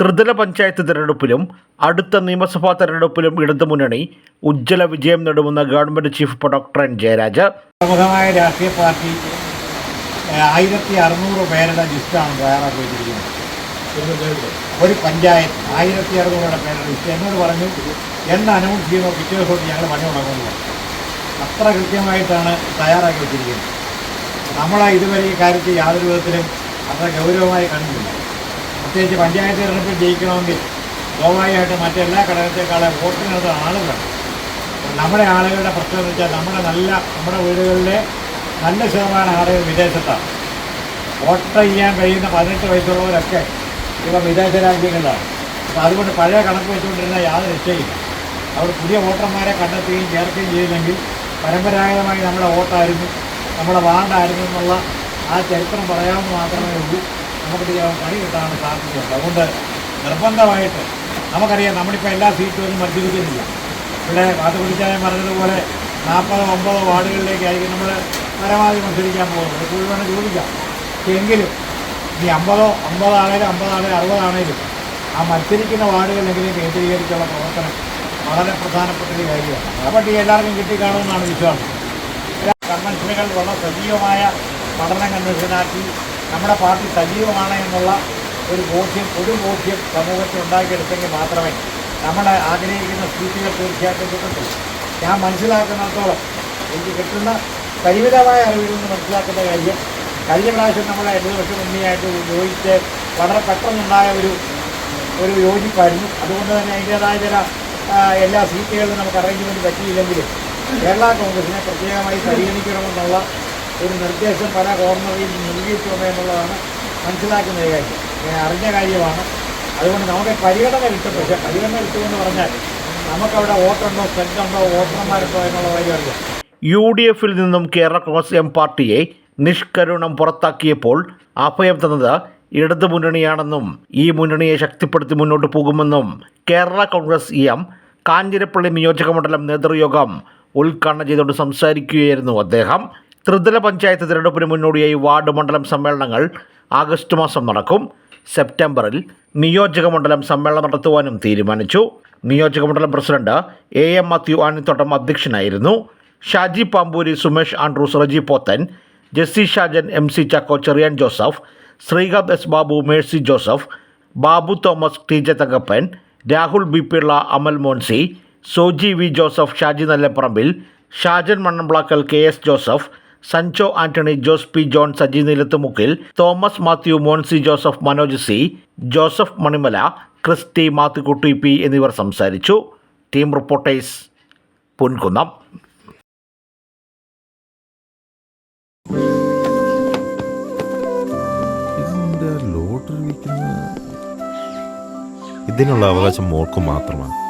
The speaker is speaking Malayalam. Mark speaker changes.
Speaker 1: ത്രിതല പഞ്ചായത്ത് തിരഞ്ഞെടുപ്പിലും അടുത്ത നിയമസഭാ തെരഞ്ഞെടുപ്പിലും ഇടതുമുന്നണി ഉജ്ജ്വല വിജയം നേടുമെന്ന് government chief doctor N Jayaraj.
Speaker 2: പ്രമുഖമായ രാഷ്ട്രീയ പാർട്ടി ആയിരത്തി അറുന്നൂറ് പേരുടെ ലിസ്റ്റാണ് തയ്യാറാക്കി വെച്ചിരിക്കുന്നത്. ഒരു പഞ്ചായത്ത് ആയിരത്തി അറുന്നൂറുടെ പേരുടെ ലിസ്റ്റ്. എന്നോട് പറഞ്ഞു എന്ന് അനൗൺസ് ചെയ്യുമ്പോൾ പിറ്റേ ദിവസം ഞങ്ങൾ പണി തുടങ്ങുന്നത് അത്ര കൃത്യമായിട്ടാണ് തയ്യാറാക്കി വെച്ചിരിക്കുന്നത്. നമ്മളെ ഇതുവരെ ഈ കാര്യത്തിൽ യാതൊരു വിധത്തിലും അത്ര ഗൗരവമായി കണ്ടിട്ടില്ല. പ്രത്യേകിച്ച് പഞ്ചായത്ത് തിരഞ്ഞെടുപ്പിൽ ജയിക്കണമെങ്കിൽ സ്വാഭാവികമായിട്ട് മറ്റെല്ലാ ഘടകത്തെക്കാളും വോട്ടിനകത്ത് ആളുകൾ നമ്മുടെ ആളുകളുടെ പ്രശ്നം എന്ന് വെച്ചാൽ നമ്മുടെ നല്ല നമ്മുടെ വീടുകളിലെ നല്ല ശതമാനം ആളുകൾ വിദേശത്താണ്. വോട്ട് ചെയ്യാൻ കഴിയുന്ന പതിനെട്ട് വയസ്സുള്ളവരൊക്കെ ഇപ്പം വിദേശ രാജ്യങ്ങളിലാണ്. അപ്പോൾ അതുകൊണ്ട് പഴയ കണക്ക് വെച്ചുകൊണ്ടിരുന്ന യാതൊരു രക്ഷയില്ല. അവർ പുതിയ വോട്ടർമാരെ കണ്ടെത്തുകയും ചേർക്കുകയും ചെയ്തില്ലെങ്കിൽ പരമ്പരാഗതമായി നമ്മുടെ വോട്ടായിരുന്നു നമ്മുടെ വാർഡായിരുന്നു എന്നുള്ള ആ ചരിത്രം പറയാമെന്ന് മാത്രമേ ഉള്ളൂ. നമുക്കിത് പണി കിട്ടാൻ സാധ്യതയുണ്ട് അതുകൊണ്ട് നിർബന്ധമായിട്ട് നമുക്കറിയാം നമ്മളിപ്പോൾ എല്ലാ സീറ്റുകളും മത്സരിക്കുന്നില്ല. ഇവിടെ വാത്തുപിടിച്ചാലും പറഞ്ഞതുപോലെ നാൽപ്പതോ ഒമ്പതോ വാർഡുകളിലേക്കായിരിക്കും നമ്മൾ പരമാവധി മത്സരിക്കാൻ പോകുന്നത്. കൂടുതലാണ് ചോദിക്കാം. എങ്കിലും ഈ അമ്പതോ അമ്പതാണേലും അമ്പതാണേലും അറുപതാണേലും ആ മത്സരിക്കുന്ന വാർഡുകളിലെങ്കിലും കേന്ദ്രീകരിച്ചുള്ള പ്രവർത്തനം വളരെ പ്രധാനപ്പെട്ട ഒരു കാര്യമാണ്. ആ പട്ടിക എല്ലാവർക്കും കിട്ടിക്കാണുമെന്നാണ് വിശ്വാസം. കൺവെൻഷനുകൾ വളരെ സജീവമായ പഠനം കൺവെൻഷനാക്കി നമ്മുടെ പാർട്ടി സജീവമാണ് എന്നുള്ള ഒരു ബോധ്യം ഒരു ബോധ്യം സമൂഹത്തിൽ ഉണ്ടാക്കിയെടുത്തെങ്കിൽ മാത്രമേ നമ്മൾ ആഗ്രഹിക്കുന്ന സീറ്റുകൾ തീർച്ചയായിട്ടും കിട്ടത്തുള്ളൂ. ഞാൻ മനസ്സിലാക്കുന്നിടത്തോളം എനിക്ക് കിട്ടുന്ന പരിമിതമായ അറിവിൽ നിന്ന് മനസ്സിലാക്കുന്ന കാര്യം കഴിഞ്ഞ പ്രാവശ്യം നമ്മളെ വർഷം മുന്നിയായിട്ട് യോജിച്ച് വളരെ പെട്ടെന്നുണ്ടായ ഒരു ഒരു യോജിപ്പായിരുന്നു. അതുകൊണ്ട് തന്നെ അതിന്റേതായ ചില എല്ലാ സീറ്റുകളിലും നമുക്ക് അറേഞ്ച്മെന്റ് പറ്റിയില്ലെങ്കിലും കേരള കോൺഗ്രസിനെ പ്രത്യേകമായി പരിഗണിക്കണമെന്നുള്ള ഒരു നിർദ്ദേശം പല ഗവർണറിൽ നൽകിയിട്ടുണ്ട് എന്നുള്ളതാണ് മനസ്സിലാക്കുന്ന കാര്യം. ഞാൻ അറിഞ്ഞ കാര്യമാണ്. അതുകൊണ്ട് നമുക്ക് പരിഗണന കിട്ടും. പക്ഷേ പരിഗണന കിട്ടുമെന്ന് പറഞ്ഞാൽ നമുക്കവിടെ വോട്ടുണ്ടോ സ്ട്രെങ്തുണ്ടോ വോട്ടർമാരുണ്ടോ എന്നുള്ള കാര്യം അറിയാം.
Speaker 1: യു ഡി എഫിൽ നിന്നും കേരള കോൺഗ്രസ് എം പാർട്ടിയെ നിഷ്കരുണം പുറത്താക്കിയപ്പോൾ അഭയം തന്നത് ഇടതുമുന്നണിയാണെന്നും ഈ മുന്നണിയെ ശക്തിപ്പെടുത്തി മുന്നോട്ട് പോകുമെന്നും കേരള കോൺഗ്രസ് എം കാഞ്ഞിരപ്പള്ളി നിയോജകമണ്ഡലം നേതൃയോഗം ഉദ്ഘാടനം ചെയ്തുകൊണ്ട് സംസാരിക്കുകയായിരുന്നു അദ്ദേഹം. ത്രിതല പഞ്ചായത്ത് തിരഞ്ഞെടുപ്പിന് മുന്നോടിയായി വാർഡ് മണ്ഡലം സമ്മേളനങ്ങൾ ആഗസ്റ്റ് മാസം നടക്കും. സെപ്റ്റംബറിൽ നിയോജക മണ്ഡലം സമ്മേളനം നടത്തുവാനും തീരുമാനിച്ചു. നിയോജക മണ്ഡലം president A M Mathew Anithottam അധ്യക്ഷനായിരുന്നു. Shaji Pampoori Sumesh Andrews Reji Pothan Jessy Shajan M C Chacko Cherian Joseph Srikanth S Babu Mercy Joseph Babu Thomas T J Thankappan Rahul B Pillai Amal Monsy Soji V Joseph Shaji Nallaparambil Shajan Mannamplackal K S Joseph Sanjo Antony Jose P John Saji Nilathumukkil Thomas Mathew Monsy Joseph Manoj C Joseph Manimala Christy Mathukutty P എന്നിവർ സംസാരിച്ചു. Team reporters Ponkunnam.
Speaker 3: ഇതിനുള്ള അവകാശം മോൾക്ക് മാത്രമാണ്.